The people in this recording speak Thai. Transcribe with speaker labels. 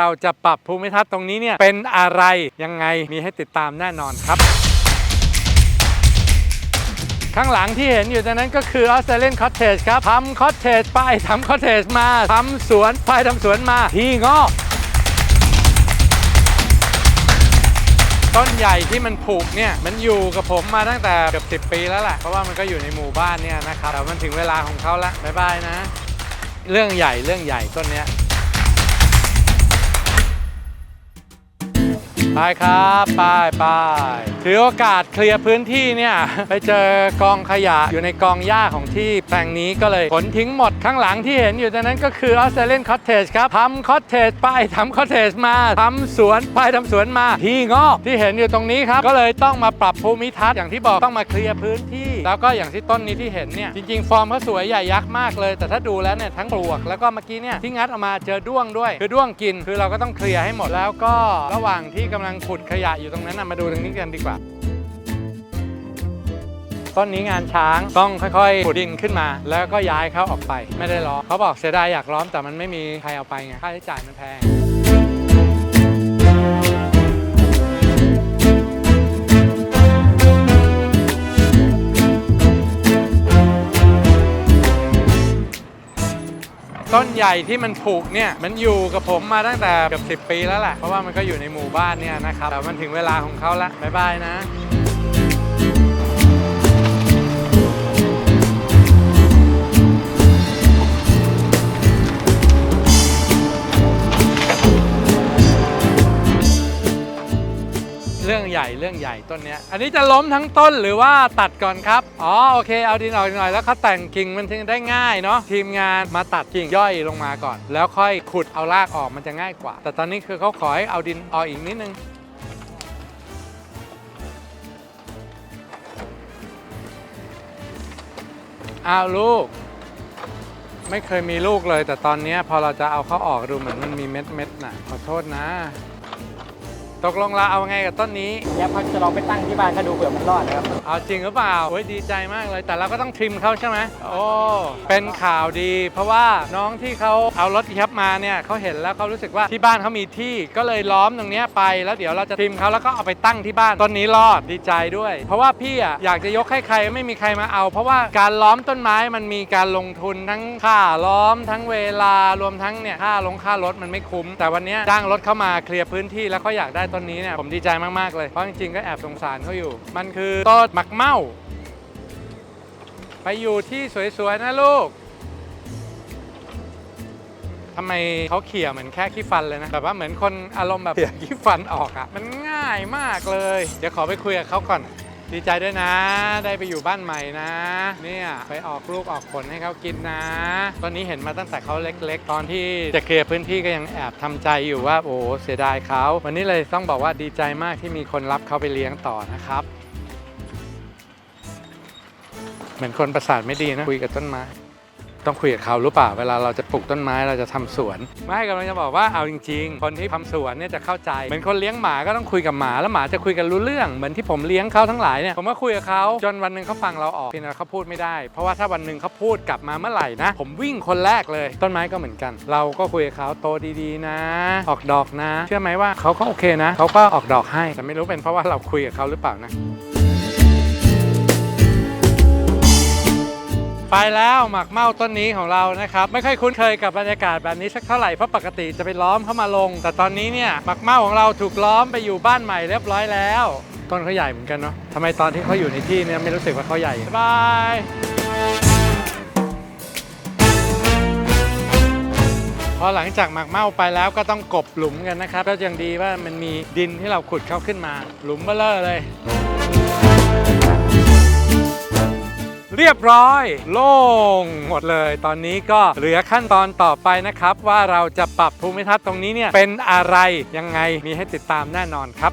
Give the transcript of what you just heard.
Speaker 1: เราจะปรับภูมิทัศน์ตรงนี้เนี่ยเป็นอะไรยังไงมีให้ติดตามแน่นอนครับ ข้างหลังที่เห็นอยู่ตรงนั้นก็คือออสเตรเลียนคอ t เทจครับทำคอ t เทจไปทำคอ t เทจมาทำสวนไปทำสวนมาที่งอกต้นใหญ่ที่มันผูกเนี่ยมันอยู่กับผมมาตั้งแต่เกือบสิปีแล้วแหละเพราะว่ามันก็อยู่ในหมู่บ้านเนี่ยนะครับแต่มันถึงเวลาของเขาละบ๊ายบายนะ เรื่องใหญ่เรื่องใหญ่ต้นเนี้ย ไปครับไปไปถือโอกาสเคลียร์พื้นที่เนี่ยไปเจอกองขยะอยู่ในกองหญ้าของที่แปลงนี้ก็เลยขนทิ้งหมดข้างหลังที่เห็นอยู่ตรงนั้นก็คือออสเตรเลียนคอ t เทจครับทำคอ t เทจไปทำคอ t เทจมาทำสวนไปทำสวนมาที่งอกที่เห็นอยู่ตรงนี้ครับ ก็เลยต้องมาปรับภูมิทัศน์อย่างที่บอกต้องมาเคลียร์พื้นที่ แล้วก็อย่างที่ต้นนี้ที่เห็นเนี่ยจริงๆ ฟอร์มเขาสวยใหญ่ยักษ์มากเลย แต่ถ้าดูแล้วเนี่ยทั้งปลวกแล้วก็เมื่อกี้เนี่ยที่งัดออกมาเจอด้วงด้วย คือด้วงกินคือเราก็ต้องเคลียร์ให้หมดแล้วก็ระหว่างที่กำลังขุดขยะอยู่ตรงนั้นนะมาดูตรงนี้กันดีกว่า ต้นนี้งานช้างต้องค่อยๆขุดดินขึ้นมา แล้วก็ย้ายเขาออกไป ไม่ได้ล้อมเขาบอกเสียดายอยากล้อมแต่มันไม่มีใครเอาไปไงค่าใช้จ่ายมันแพง ต้นใหญ่ที่มันผูกเนี่ยมันอยู่กับผมมาตั้งแต่เกือบสิปีแล้วแหละเพราะว่ามันก็อยู่ในหมู่บ้านเนี่ยนะครับแต่มันถึงเวลาของเขาละบ๊ายบายนะ รื่องใหญ่เรื่องใหญ่ต้นเนี้ย อันนี้จะล้มทั้งต้นหรือว่าตัดก่อนครับ อ๋อโอเคเอาดินออกหน่อยแล้วเขาแต่งกิ่งมันถึงได้ง่ายเนาะทีมงานมาตัดกิ่งย่อยลงมาก่อน แล้วค่อยขุดเอารากออกมันจะง่ายกว่า แต่ตอนนี้คือเขาขอให้เอาดินออกอีกนิดนึงอ้าวลูก ไม่เคยมีลูกเลย แต่ตอนเนี้ยพอเราจะเอาเขาออกดูเหมือนมันมีเม็ดเม็ดน่ะขอโทษนะ ตกลงเราเอาไงกับต้นนี้
Speaker 2: แล้วพักจะลองไปตั้งที่บ้านเขาดูเผื่อมันรอดนะครับ
Speaker 1: เอาจริงหรือเปล่าโอ้ยดีใจมากเลยแต่เราก็ต้องทริมเขาใช่ไหมโอ้เป็นข่าวดี เพราะว่าน้องที่เขาเอารถแคปมาเนี่ยเขาเห็นแล้วเขารู้สึกว่าที่บ้านเขามีที่ก็เลยล้อมตรงเนี้ยไป แล้วเดี๋ยวเราจะทริมเขาแล้วก็เอาไปตั้งที่บ้านต้นนี้รอดดีใจด้วย เพราะว่าพี่อะอยากจะยกให้ใครไม่มีใครมาเอา เพราะว่าการล้อมต้นไม้มันมีการลงทุนทั้งค่าล้อมทั้งเวลารวมทั้งเนี่ยค่าลงค่ารถมันไม่คุ้ม แต่วันเนี้ยจ้างรถเข้ามาเคลียร์พื้นที่แล้วเขาอยากได้ต้นนี้เนี่ยผมดีใจมากๆเลย เพราะจริงๆก็แอบสงสารเขาอยู่ มันคือต้นหมักเม่าไปอยู่ที่สวยๆนะลูกทำไมเขาเขี่ยเหมือนแค่ขี้ฟันเลยนะแบบว่าเหมือนคนอารมณ์แบบเขี่ยขี้ฟันออกอะ่ะ มันง่ายมากเลย เดี๋ยวขอไปคุยกับเขาก่อน ดีใจด้วยนะ ได้ไปอยู่บ้านใหม่นะ เนี่ยไปออกลูกออกผลให้เขากินนะ ตอนนี้เห็นมาตั้งแต่เขาเล็ก ๆ ตอนที่จะเคลียร์พื้นที่ก็ยังแอบทำใจอยู่ว่าโอ้เสียดายเขา วันนี้เลยต้องบอกว่าดีใจมากที่มีคนรับเขาไปเลี้ยงต่อนะครับ เหมือนคนประสาทไม่ดีนะคุยกับต้นไม้ ต้องคุยกับเขาหรือเปล่า เวลาเราจะปลูกต้นไม้เราจะทำสวน ไม่กำลังจะบอกว่าเอาจริง ๆ คนที่ทำสวนเนี่ยจะเข้าใจ เหมือนคนเลี้ยงหมาก็ต้องคุยกับหมา แล้วหมาจะคุยกันรู้เรื่อง เหมือนที่ผมเลี้ยงเขาทั้งหลายเนี่ย ผมก็คุยกับเขาจนวันหนึ่งเขาฟังเราออกเพียงแต่เขาพูดไม่ได้ เพราะว่าถ้าวันหนึ่งเขาพูดกลับมาเมื่อไหร่นะ ผมวิ่งคนแรกเลย ต้นไม้ก็เหมือนกัน เราก็คุยกับเขาโตดีๆนะ ออกดอกนะ เชื่อไหมว่าเขาก็โอเคนะเขาก็ออกดอกให้แต่ไม่รู้เป็นเพราะว่าเราคุยกับเขาหรือเปล่านะ ไปแล้วหมักเมาต้นนี้ของเรานะครับ ไม่ค่อยคุ้นเคยกับบรรยากาศแบบนี้สักเท่าไหร่เพราะปกติจะไปล้อมเข้ามาลง แต่ตอนนี้เนี่ยหมักเมาของเราถูกล้อมไปอยู่บ้านใหม่เรียบร้อยแล้ว ต้นเขาใหญ่เหมือนกันเนาะทำไมตอนที่เขาอยู่ในที่เนี่ยไม่รู้สึกว่าเขาใหญ่บายพอหลังจากหมักเมาไปแล้วก็ต้องกบหลุมกันนะครับก็ยังดีว่ามันมีดินที่เราขุดเข้าขึ้นมา หลุมเบลอเลย รียบร้อย โล่งหมดเลย ตอนนี้ก็เหลือขั้นตอนต่อไปนะครับ ว่าเราจะปรับภูมิทัศน์ตรงนี้เนี่ยเป็นอะไรยังไงมีให้ติดตามแน่นอนครับ